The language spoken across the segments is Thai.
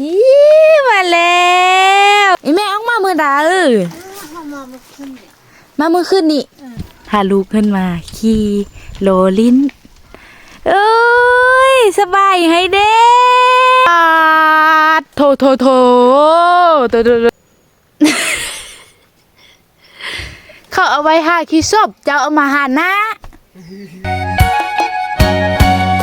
อีมาแล้วอีแม่ออกมาเมื่อใดเออเขามาเมื่อคืนเนี่ยมาเมื่อคืนนี้เออหาลูกขึ้นมา ขี่โลลิ้น เอ้ย สบายให้เด้ปาดโถโถโถโถโถโถเขาเอาไว้หาขี้ศพจะเอามาหาหน้า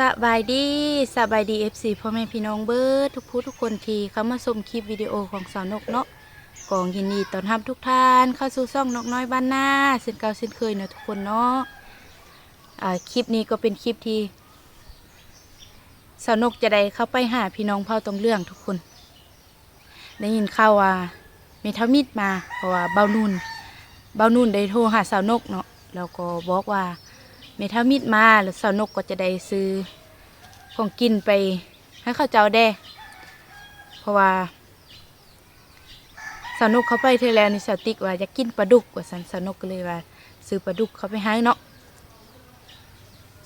สบายดีสบายดีเอฟซีพ่อแม่พี่น้องเบิร์ดทุกผู้ทุกคนทีเข้ามาชมคลิปวิดีโอของสาวนกเนาะกองยินดีต้อนรับทุกท่านเข้าสู่ช่องนกน้อยบ้านหน้าเส้นเก่าเส้นเคยเนาะทุกคนเนาะอ่าคลิปนี้ก็เป็นคลิปที่สาวนกจะได้เข้าไปหาพี่น้องเผ่าตรงเรื่องทุกคน ได้ยินข่าวว่าเมทัลมิดมาเพราะว่าเบานุ่นเบานุ่นได้โทรหาสาวนกเนาะแล้วก็บอกว่า เมทัลมิดมาแล้วสาวนกก็จะได้ซื้อของกินไปให้เขาเจ้าได้เพราะว่าสาวนกเขาไปเทแล้วนี่สาติกว่าอยากกินปลาดุกว่าสันสาวนกก็เลยว่า ซื้อปลาดุกเขาไปให้เนาะ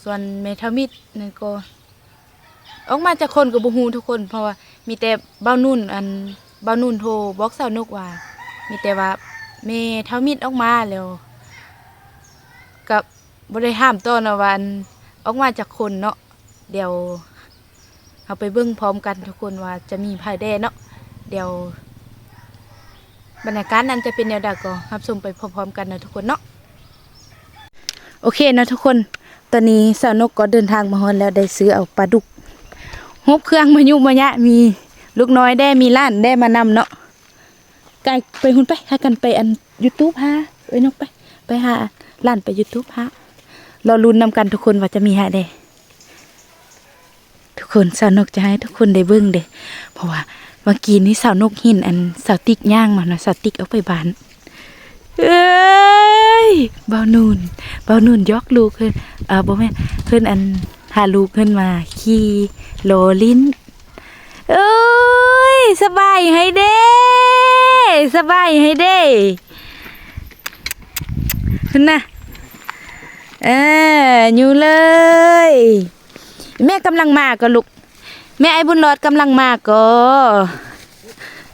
ส่วนเมทัลมิดนั่นก็ ออกมาจากคนกับบูฮูทุกคน เพราะว่ามีแต่เบ้านุ่นอันเบ้านุ่นโทรบอกสาวนกว่า มีแต่ว่าเมทัลมิดออกมาแล้วกับ บริห้ามต้นนะวันออกมาจากคนเนาะเดี๋ยวเอาไปเบิ้งพร้อมกันทุกคนว่าจะมีภายแดเนาะเดี๋ยว บรรยากาศนั้นจะเป็นแนวใดก็รับชมไปพร้อมๆกันนะทุกคนเนาะโอเคนะทุกคนตอนนี้สาวนกก็เดินทางมาฮอนแล้วได้ซื้อเอาปลาดุกฮบเครื่องมายุมายะมีลูกน้อยได้มีล้านได้มานำเนาะไกลไปหุ่นไปหากันไปอันยูทูบฮะเอ้ยนกไป ไปหาล้านไปยูทูบฮะ รอลุ้นนำกันทุกคนว่าจะมีหาได้ทุกคนสาวนกจะให้ทุกคนได้เบิ่งเด้เพราะว่าเมื่อกี้นี้สาวนกหินอันสาวติ๊กย่างมาเนาะสาวติ๊กเอาไปบานเอ้ยเบานูนเบานูนยกลูกขึ้นเออบ่แม่เพิ่นอันหาลูกขึ้นมาขี่โลลิ้นเอ้ยสบายให้เด้สบายให้เด้ขึ้นนะ อออยู่เลย แม่กำลังมาก็ลูกแม่ไอ้บุญรอดกำลังมาก็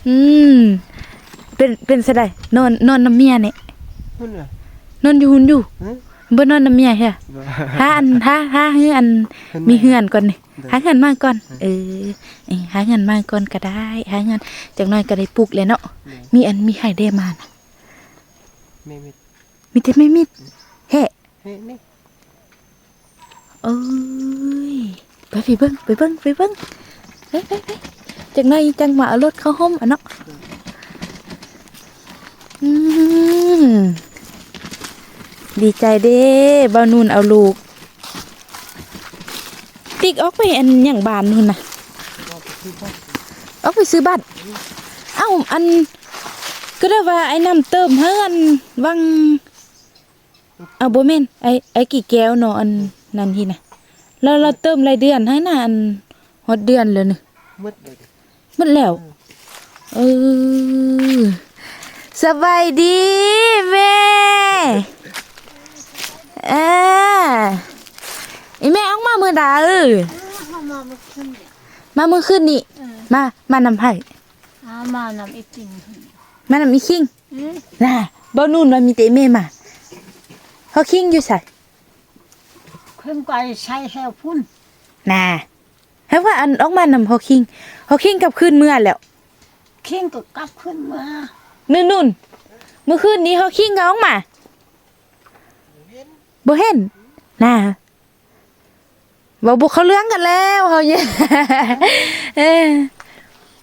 อืมเป็นเป็นสะไดนอนนอนน้ำเมียเนี่ยนั่นน่ะนอนอยู่หุ่นอยู่ฮะบ่นอนน้ำเมียเฮ้ยหาอันหาหาเฮืออันมีเฮือนก่อนนี่หาเงินมาก่อนเออเอ้ยหาเงินมาก่อนก็ได้หาเงินจักหน่อยก็ได้ปลูกเลยเนาะมีอันมีไห้ได้มานะไม่ไม่มีแต่ไม่มีแฮ่เฮ้ยนี่เอ้ยไปไปเบิ่งไปเบิ่งไปเบิ่งไปไปไปจักหน่อยจังมาเอารถเข้าห้องอะเนาะอืมดีใจเด้บ่าวนุ่นเอาลูก ติ๊กออกไปอันอย่างบานนู่นน่ะออกไปซื้อบัตรเอ้าอันก็ได้ว่าไอ้น้ำเติมเฮือนวัง เอาบ่แม่นไอ้ไอ้กี่แก้วเนาะอันนั่นทีน่ะเราเราเติมรายเดือนให้น่ะอันฮอดเดือนเลยนี่มืดเลยหมดแล้วเออสบายดีแม่เออไอแม่ออกมาเมื่อใดเออเขามาเมื่อคืนเนี่ยมาเมื่อคืนนี้เออมามานำไผ่หามานำไอ้ปิ่งมานำอีคิงเอ๊ะน่ะบ่นู่นว่ามีแต่แม่มา เขาคิงอยู่ใส่เครื่องไกใช้แถวพุ่นน่ะให้ว่าอันออกมานำเขาคิงเขาคิงกลับคืนเมื่อแล้วเข่งก็กลับขึ้นมานู่นนู่นเมื่อคืนนี้เขาคิงก็ออกมาบ่เห็นน่ะบ่บุกเขาเรื่องกันแล้วเขาเนี่ยเออ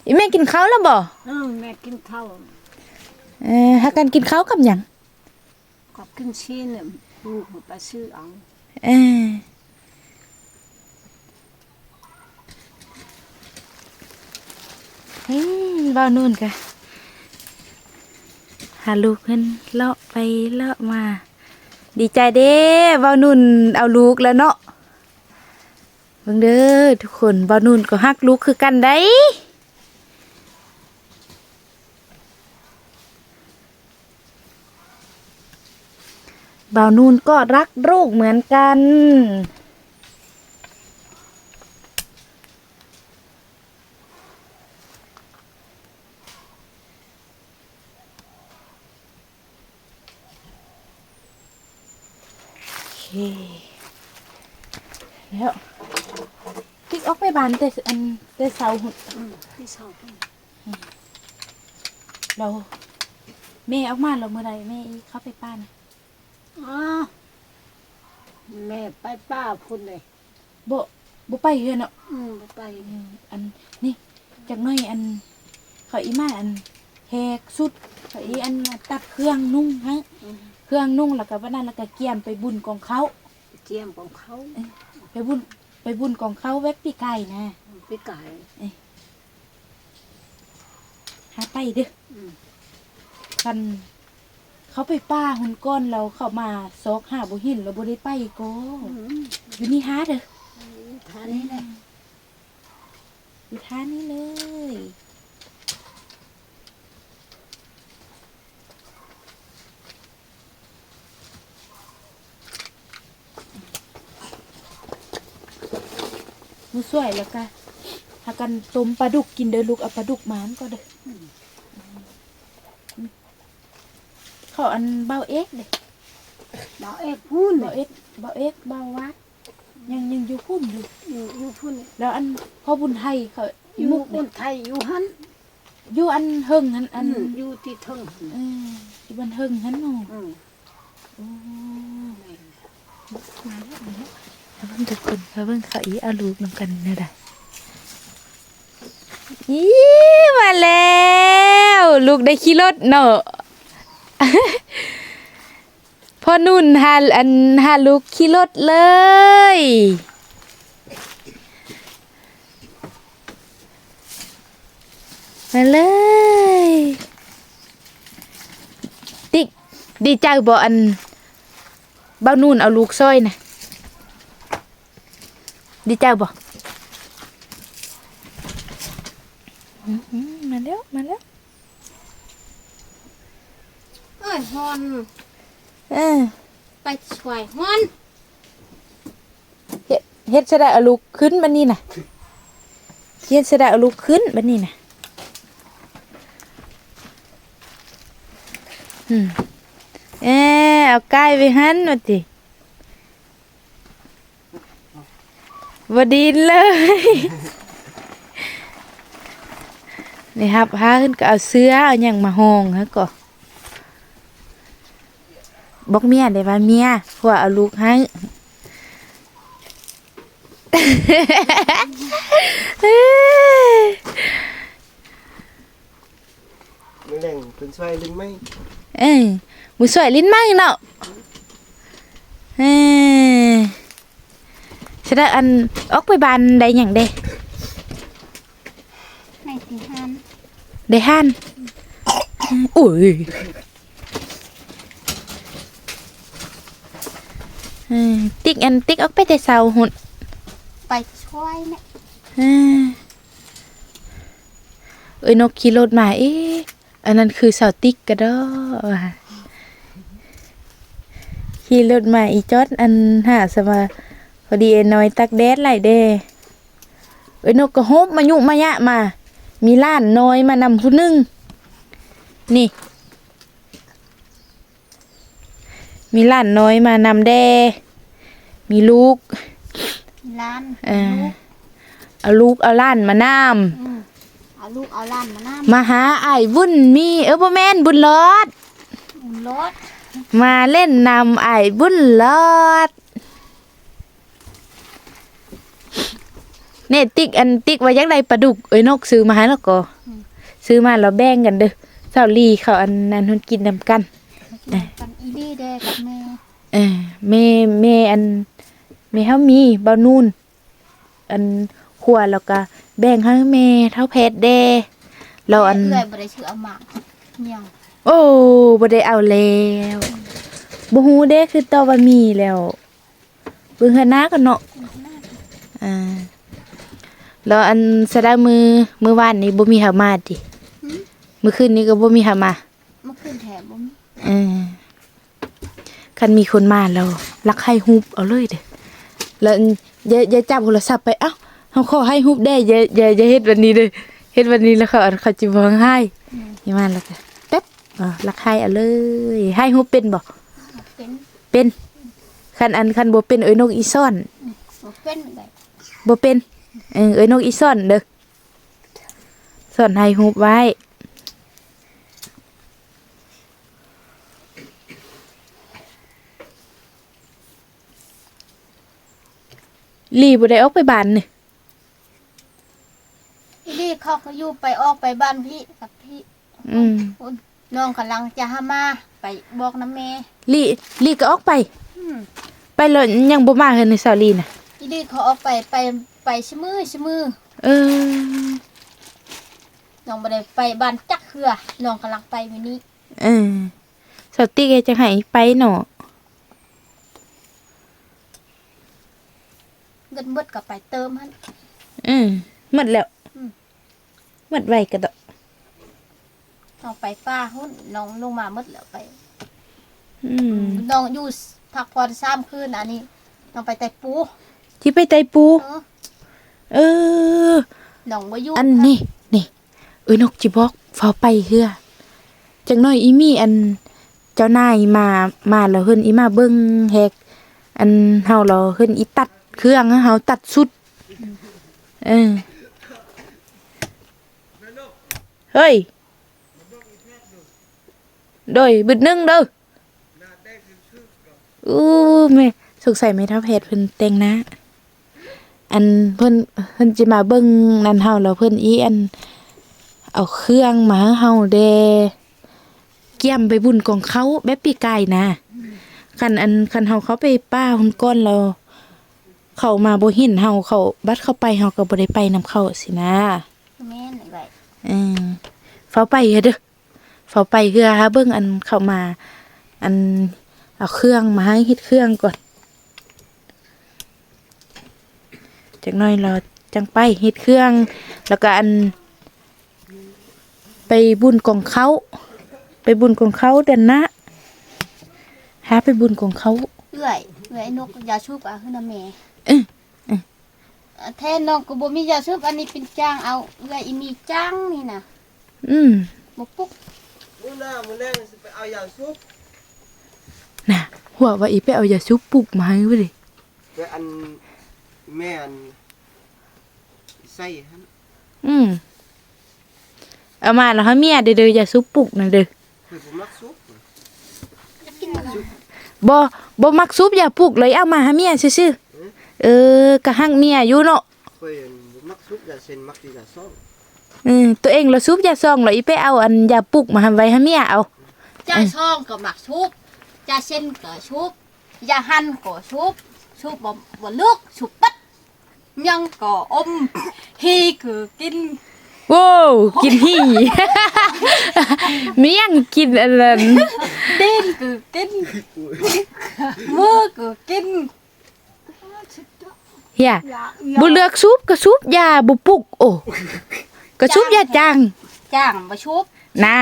อีแม่กินข้าวแล้วบ่เออแม่กินข้าวเออหากันกินข้าวกับหยัง กับกินชีเนี่ยลูกมันไปซื้อเอาเอออืมเบ้านู่นกะหาลูกขึ้นเลาะไปเลาะมา ดีใจเด้บ้านุ่นเอาลูกแล้วเนาะเบิ่งเด้อทุกคนบ้านุ่นก็ฮักลูกคือกันได้ บ้านุ่นก็รักลูกเหมือนกัน โอเค แล้วติ๊กออกไปบานแต่อันแต่เสาหุ่นอืมที่สองเราแม่ออกมาเราเมื่อไรแม่เข้าไปป้านะ อ๋อแม่ไปป้าพุ่นเลยบ่บ่ไปเฮือนเนาะอืมไปอืมอันนี่จากหน้อยอัน เขาอีมาอันแหกสุดเขาอีอันตัดเครื่องนุ่งฮะอืมเครื่องนุ่งแล้วก็วันนั้นแล้วก็เกี่ยมไปบุญกองเขา เจียมของเขาไปบุญไปบุญกองเขาเว็บปีไก่นะไปไก่หาไปเด้ออืมคัน เขาไปป้าหุ่นก้อนเราเข้ามาซอกหาบุหินเราบ่ได้ไปก็อืมอยู่นี่หาเด้อท่านี้แหละอยู่ท่านี้เลยมือสวยแล้วก็หากันต้มปลาดุกกินเด้อลูกเอาปลาดุกหมานก็เด้ออ เขาอันเบาเอ็กเด้ดาวเอกพุ่นเบาเอ็กเบาเอ็กเบาวัดยังยังอยู่พุ่มอยู่อยู่อยู่พุ่นแล้วอันพ่อบุญไทยเขาออียู่มุกคเด้นไทยอยู่หันอยู่อันเฮิงอันอัอันนอยู่ที่เทิงหั่นเอออยู่บันเฮิงหันเนาะอืมโอ้แม่มาแล้วมาแล้วแล้วเพิ่งทุกคนเขาเพิ่งเขาอีเอาลูกนำกันนะได้อีมาแล้ว ลูกได้ขี่รถเนาะ พ่อนุ่นหาอันหาลูกขี่รถเลย มาเลย ติ๊กดีใจบ่อันบ้านุ่นเอาลูกซอยนะดีใจบ่อื้อหือมาแล้ว มาแล้ว เอ้ยฮอน เออไปช่วยฮอนเฮ็ดเฮ็ดสะได้เอาลูกขึ้นบัดนี้น่ะเฮ็ดสะได้เอาลูกขึ้นบัดนี้น่ะอืมเออเอาใกล้ไปหันว่าติบ่ดีเลย นี่ครับพาขึ้นก็เอาเสื้อเอาหยังมาห้องฮะก็ บอกเมียได้ว่าเมียเพราะว่าเอาลูกให้ไม่แรงเป็นช่วยลิ้นไหมเอ้ยมือสวยลิ้นมากเนาะเอ้ยฉันได้อันออกไปบานได้หยังเด้ในสีหันได้หันอุ้ยเอ้ยติ๊กอันติ๊กออกไปแต่เสาหุ่นไปช่วยแม่เอ้ยเอ้ยนกขี่รถมาเอ๊ะอันนั้นคือเสาติ๊กกระดอว่ะขี่รถมาอีจอดอันหาสมาพอดีไอ้น้อยตักแดดไหลเด้เอ้ยนกก็ฮบมายุมายะมา มีล้านน้อยมานำผู้หนึงนี่ มีล้านน้อยมานำแด มีลูกล้านเออเอาลูกเอาล้านมานอืมเอาลูกเอาล้านมาน้ำมาหาไอ้ายบุญมีเออบ่แม่นบุญรอดำรถมาเล่นนำไอ้ายบุญรอดเนี่ยติ๊กอันติ๊กว่าอยากได้ปลาดุกเอ้ยนกซื้อมาให้แล้วก็ ซื้อมาแล้วแบ่งกันเด้อเจ้าลีเขาอันนั้นเพิ่นกินนำกัน กันอีดีเด้กับแม่ เออแม่แม่อันแม่เฮามีบ่นูนอันขัวแล้วก็แบ่งให้แม่เท่าเพชรเด้เราอันเอื้อยบ่ได้ชื่อเอาหมากเนี่ยโอ้บ่ได้เอาแล้วบ่ฮู้เด้คือตอว่ามีแล้วเบิ่งหนหน้ากันเนาะอ่าแล้วอันสะดามือมื้อวานนี้บ่มีหามาติมื้อคืนนี้ก็บ่มีหามาเมื่อคืนแถมบ่มีเออคันมีคนมาแล้วลักให้ฮูบเอาเลยเด้อ แล้วอันอย่าอย่าจับโทรศัพท์ไปเอ้าเฮาขอให้ฮูบได้อย่าอย่าอย่าเฮ็ดวันนี้เด้อเฮ็ดวันนี้แล้วเขาเขาจิบ่ให้นี่มาแล้วก็แป๊บอ่าลักให้เอาเลยให้ฮูบเป็นบ่เป็นเป็นคันอันคันบ่เป็นเอ้ยนกอีซ่อนบ่เป็นแบบบ่เป็นเออเอ้ยนกอีซ่อนเด้อซ่อนให้ฮูบไว้ ลีบ่ได้ออกไปบ้านนี่อีนี่เขาก็อยู่ไปออกไปบ้านพี่กับพี่อืมคุณน้องกำลังจะหามาไปบอกน้ำแม่ลีลีก็ออกไป อืมไปแล้วยังบ่มาเฮือนในซาลีน่ะอีนี่เขาออกไปไปไปชะมือชะมือเออ น้องบ่ได้ไปบ้านจักเฮือน้องกำลังไปมื้อนี้ เออสติกจะให้ไปเนาะ เงินหมดก็ไปเติมหั่นอืมหมดแล้วอืมหมดไวกระดอกน้องไปป้าหุ้นน้องลงมาหมดแล้วไป อืมน้องอยู่พักผ่อนซ้ำคืนอันนี้น้องไปแต่ปูที่ไปไตปู เออเออ น้องบ่อยู่อันนี้นี่เอ้ยนกจิบอกฟ้าไปเฮือจังน้อยอีมีอันเจ้านายมามาแล้วเฮิ่นอีมาเบิ่งแฮกอันเฮาเราเฮิ่นอีตัด เครื่องให้เฮาตัดสุด เออ เฮ้ย โดยบึดนึ่งเด้ออู้แม่สงสัยไม่ทับเพจเพิ่นแต่งนะ อันเพิ่นเพิ่นสิมาเบิ่งนั่นเฮาแล้วเพิ่นอีอัน เอาเครื่องมาเฮาเดเกี่ยมไปบุญของเขาแบบปีกายนะคันอันคันเฮาเขาไปป้าหุ่นก้อนเรา เขามาบ่เห็นเฮาเขาบัดเข้าไปเฮาก็บ่ได้ไปนํเขาสินะแม่นไว้เออเฝ้าไปเฮ็ดเด้อเฝ้าไปเพื่อหาเบิ่งอันเข้ามา อันเอาเครื่องมาให้เฮ็ดเครื่องก่อนจักหน่อยเราจังไปเฮ็ดเครื่อง แล้วก็อัน ไปบุญของเขา ไปบุญของเขาเดือนหนะหาไปบุญของเขาเอื้อยเอื้อยนกยาชูบอะคือน้ำแม่เออเออ แท้น้องก็บ่มียาชูบอันนี้เป็นจ้างเอาเอื้อยอีมีจ้างนี่นะอืมบ่ปุ๊กมื้อหน้ามื้อแรกสิไปเอายาซุปน่ะหัวว่าอีไปเอายาซุปปลุกมาให้เว้ยดิไปอันแม่อันใส่หั่นอืมเอามาแล้วให้เมียเด้อเด้อยาซุปปลุกนั่นเด้อเพิ่นบ่มักซุปบ่บ่มักซุปยาปลุกเลยเอามาให้เมียซื่อๆ เออกะหักเมียอยู่เนาะเพิ่นบ่มักซุปยาเส้นมักสิยาซ่องอืมตัวเองละซุปยาซองแล้วอีไปเอาอันยาปลุกมาให้ไว้ให้เมียเอาจ้าช่องก็หมักชุบจ้าเส้นก็ชุบยาหั่นก็ชุบชุบบ่บ่ลูกชุบปัดยังก็อมฮีคือกินโว้วกินหี่เมียงกินอันนั้นตีนคือกินมือคือกิน เฮียบ่เลือกซุปก็ซุปยาบ่ปลุกโอ้ก็ซุปยาจางจ้างบ่ชุบ น่า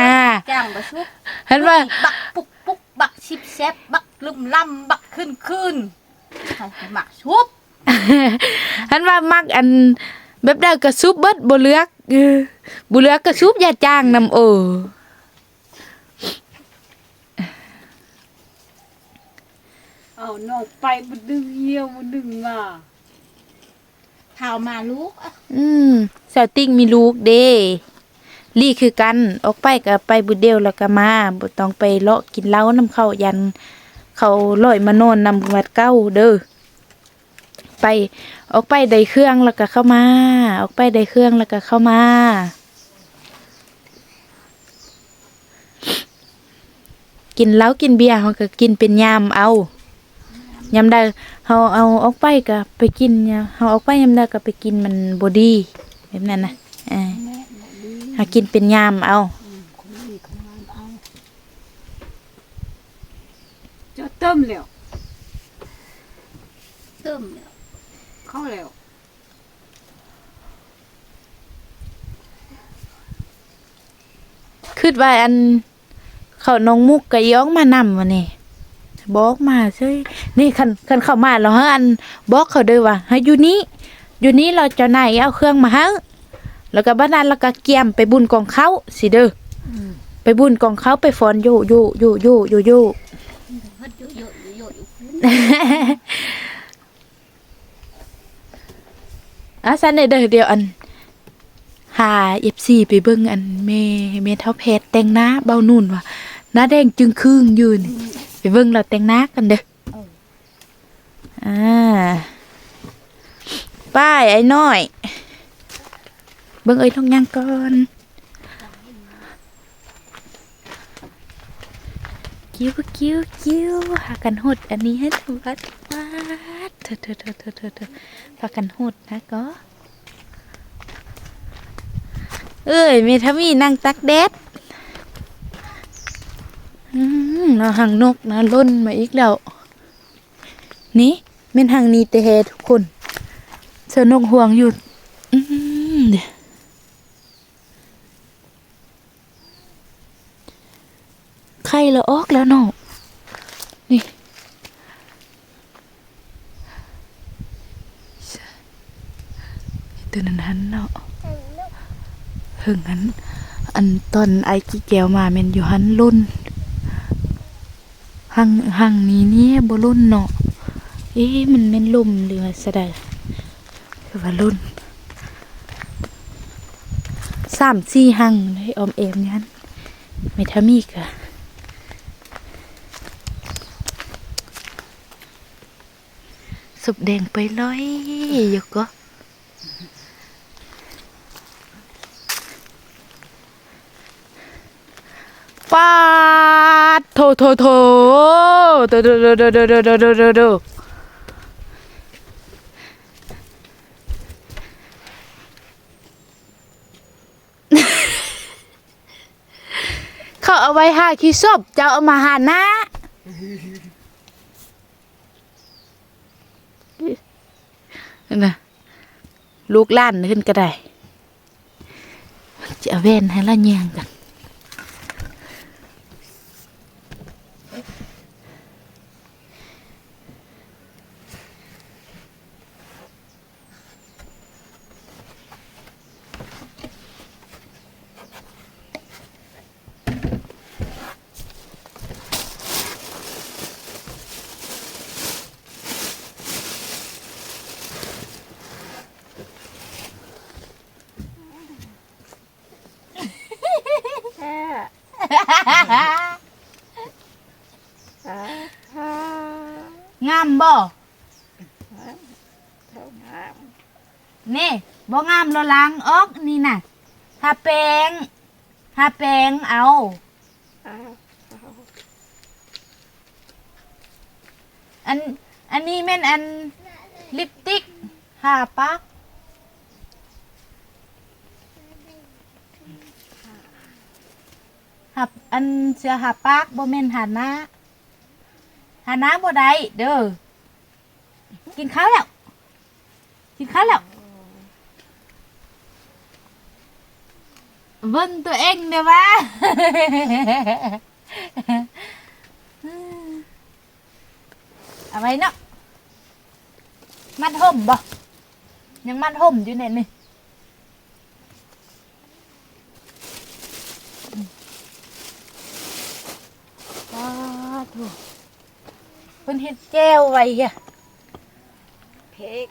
จ้างบ่ชุบ เห็นว่าบักปุกปุกบักชิบแซบบักลุ่มล่ำบักขึ้นขึ้นให้หมักชุบหันว่ามักอันแบบใดก็ซุปเบิดบ่เลือกเออบ่เลือกก็ซุปยาจางนำเออเอาน้องไปบ่ดึงเหี่ยวบ่ดึงมา ข่าวมาลูกอะอืมสาวติ้งมีลูกเด้ลี่คือกันออกไปก็ไปบุดเดียวแล้วก็มาบ่ต้องไปเลาะกินเหล้านำเขายัน เขาลอยมานอนนำวัดเก้าเด้อไปออกไปได้เครื่องแล้วก็เข้ามา ออกไปได้เครื่องแล้วก็เข้ามากินเหล้ากินเบียร์เขาก็กินเป็นยามเอา ยามใดเขาเอาออกไปก็ไปกินยามเขาออกไปยามใดก็ไปกินมันบดีแบบนั้นนะอ่าหากินเป็นยามเอาคนนี้คนงานเอาเจะเติมแล้วเติมแล้วเข้าแล้วคิดว่าอันเขาน้องมุกกะย้องมานำวะนี่ บอกมาเซ้ยนี่คันคันเข้ามาแล้วฮะอันบอกเขาด้อว่าให้อยู่นี้อยู่นี้เราจะนายเอาเครื่องมาให้แล้วก็บ้านนั้นแล้วก็เกียมไปบุญกองเขาสิเด้อไปบุญกองเขาไปฟอนอยู่อยู่อยู่อยู่อยู่อยู่อะๆเยอะๆอยู่คุณอะซันเด้อเดียวอันหา FC ไปเบิ่งอันเมเมท่าเพชรแต่งหน้าเบานุ่นว่ะหน้าแดงจึงครึ่งยืน เบิ่งเราแต่งหน้ากันเด้ออ่าป้ายไอ้น้อย เบิ่งเอ้ยท้องยังก่อนกิ้วกิ้วกิ้วหากันหดอันนี้ให้ถูกวัดวัดเถอะเถอะเถอะเถอะเถอะเถอะพากันหดนะก็ เอ้ยเมทามีนั่งตักแดด อืมเราหางนกนะล่นมาอีกแล้ว นี่เม่นหางนี้แต่แฮทุกคนเสือนกห่วงอยู่อืมเดี๋ยวไข่ละออกแล้วเนาะนี่ตัวนั้นหันเนาะถึงนั้นอันตอนไอ้กี่แก้วมาแม่นอยู่หันลุ่น หังหังนี้เนี่ยบ่ลุ่นเนาะเอ๊ะมันแม่นลมหรือว่าสะใดคือว่าลุ่นสามสี่หังให้อมเอมนั้นไม่ทามีกะสุบแดงไปเลยอยู่ก็ป้า โถโถโถโถโถโถโถโถโถโถโถโถโถเขาเอาไว้หาขี้ศพจะเอามาหาหน้านั่นนะลูกหล้านขึ้นก็ได้จะเอาแว่นให้ละแยงกัน งามบ่นี่บ่งามเราล้างออกนี่น่ะทาแปรงทาแปงเอา อัน อันนี้แม่นอันลิปติกหาปัก หับอันเสือหาปักบ่แม่นหาหน้าหาน้ำบ่ได้เด้อกินข้าวแล้วกินข้าวแล้วเบิ่งตัวเองเด้อวะ เอาไว้เนาะมัดห่มบ่ยังมัดห่มอยู่เนี่ยนี่ว้าวโถู เพิ่นเฮ็ดแก้วไว้อะเพก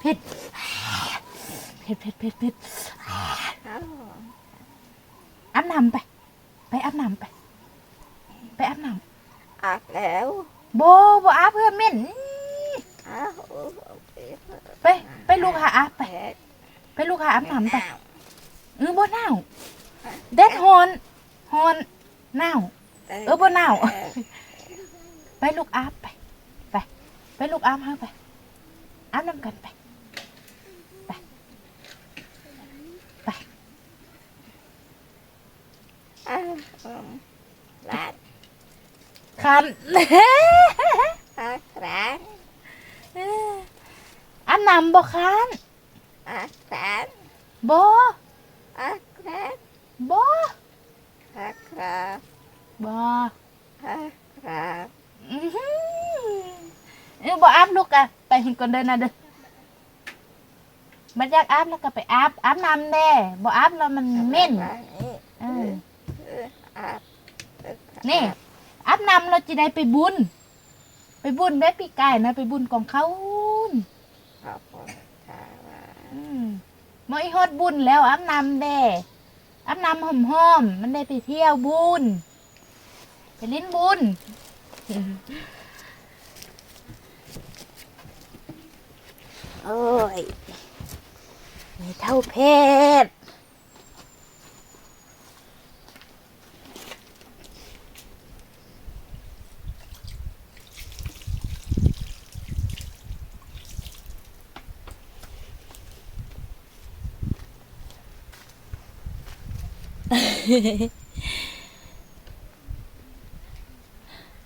เผ็ดเผ็ดเผ็ดเผ็ดเผ็ดอาบน้ำไป ไปอาบน้ำไป ไปอาบน้อาบแล้วำโบบ่อาบเพื่อเหม็นอ้าวไป ไปลูกหาอาบไปแพกไปลูกหาอาบน้ำไป เออบ่หนาวแดดฮอนฮอนหนาว เออบ่หนาวไปลูกอาบไปไป ไปลูกอาบห้าไปอาบน้ำกันไปไปไปอาบรัดคันอาบรัดอาบน้ำบ่คันอาบรัดบ่อาบรัดบ่อาบรัด บ่รักรักอื้อหือเออบ่อาบลูกอะไปหุ่นก่อนเดินนะเด้อบัดอยากอาบแล้วก็ไปอาบอาบน้ำแน่บ่อาบแล้วมันเหม็นเอออาบนี่อาบน้ำเราจะได้ไปบุญ ไปบุญได้ปีกายนะ ไปบุญของเขาขอบคุณค่ะอืมมออีฮอดบุญแล้วอาบน้ำแด่อาบน้ำหอมหอมๆมันได้ไปเที่ยวบุญ ไปเล่นบุญ โอ้ยมีเท่าเพศ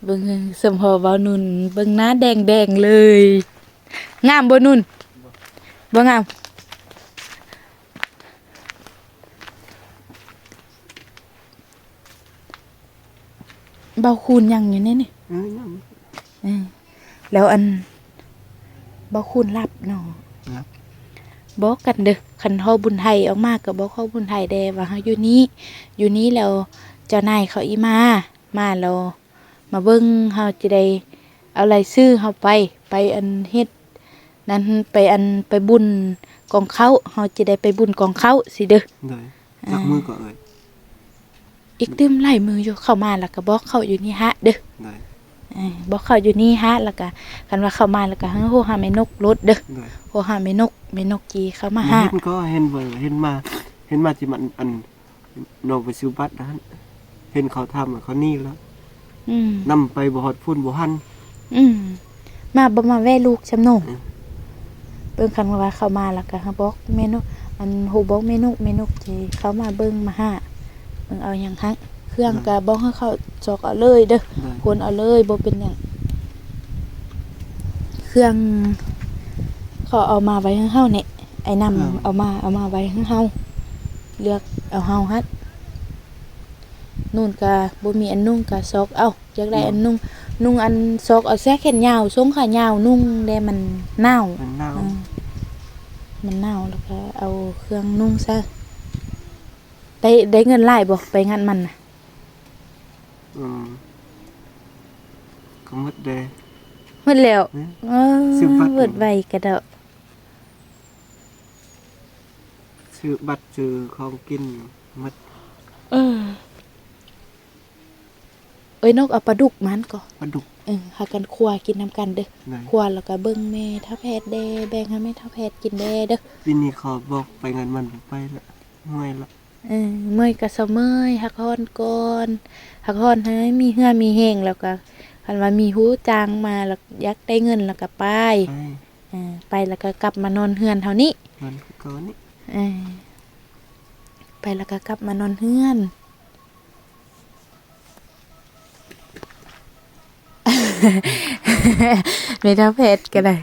เบิ่งสมพอเบานุ่นเบิ่งหน้าแดงแดงๆเลย งามบ่นุ่นบ่งามเบาคูณยังอยู่เนี่ยนี่เออยังเออแล้วอันเบาคูณรับเนาะรับบอกกันเด้อคันเฮาบุญไทยออกมาก็บอกเข้าบุญไทยแดว่าเฮาอยู่นี้อยู่นี้แล้วเจ้านายเขาอีมา มาแล้ว มาเบิ่งเฮาจะได้เอารายชื่อเฮาไปไปอันเฮ็ดนั้นไปอันไปบุญกองเขาเฮาจะได้ไปบุญกองเขาสิเด้อเลยจักมือก็เอ่ยอีกตึมไล่มืออยู่เข้ามาแล้วก็บอกเขาอยู่นี่ฮะเด้อเลยเออบอกเขาอยู่นี่ฮะแล้วก็คันว่าเข้ามาแล้วก็เฮาโหหาแม่นกรถเด้อเลยโหหาแม่นกแม่นกจีเข้ามาบ่หาเห็นก็เห็นเบิ่งเห็นมา เห็นมาที่มันอันโนไปซื้อบัตรนั้นเห็นเขาทำอะเขานี่แล้ว อืมนำไปบ่ฮอดพุ่นบ่หัน อืมมาบ่มาแว่ลูกชำโนอืม เบิ่งคันว่าเข้ามาแล้วก็เฮาบอกเมนูอันฮู้บอกเมนูเมนูที่เขามาเบิ่งมาหาเบิ่งเอาหยังฮักเครื่องก็บอกให้เขาจอกเอาเลยเด้อเลยคนเอาเลยบ่เป็นหยังเครื่องเขาเอามาไว้ให้เฮาเนี่ยไอ้นำเอามาเอามาไว้ให้เฮาเลือกเอาเฮาฮัด นู่นก็บ่มีอันนุ่งก็ซอกเอาอยากได้อันนุ่งนุ่งอันซอกเอาแซ่แขนยาวทรงขายาวนุ่งได้มันหนาวมันหนาวอ่ามันหนาวแล้วก็เอาเครื่องนุ่งซะได้ได้เงินหลายบ่ไปงานมันน่ะอืมก็หมดเด้ หมดแล้วเนี่ยเออซื้อบัตรเบิดไวกระเดาะซื้อบัตรซื้อของกินหมดเออเอ้ย นกเอาปลาดุกมันก่อนปลาดุกเออหากันครัวกินนํกันเด้อเลยครัวแล้วก็เบิ่งแม่ท้าแพทย์แดแบ่งให้แม่ท้าแพทย์กินแดเด้อปีนี้เขาบอกไปงานมันบ่ไปละเมื่อยละเออเมื่อยก็เสเมื่อยหักฮอนก่อนหักฮอนให้มีเหือมีแห้งแล้วก็คันว่ามีหูจางมาแล้วอยักได้เงินแล้วก็ไปไปเออไปแล้วก็กลับมานอนเฮือนเท่านี้มันก็นี่เออไปแล้วก็กลับมานอนเฮือน ไม่ท้าเพชรก็ได้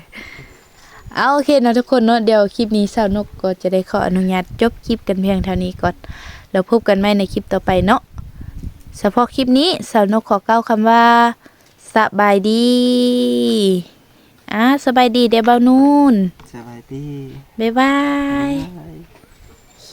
เอาโอเคเนาะทุกคนเนาะเดี๋ยวคลิปนี้สาวนกก็จะได้ขออนุญาตจบคลิปกันเพียงเท่านี้ก่อนแล้วพบกันใหม่ในคลิปต่อไปเนาะเฉพาะคลิปนี้สาวนกขอเก้าวคำว่าสบายดีอะสบายดีเดี๋ยวเบานูนสบายดีบ๊ายบายบ๊ายบายโอเค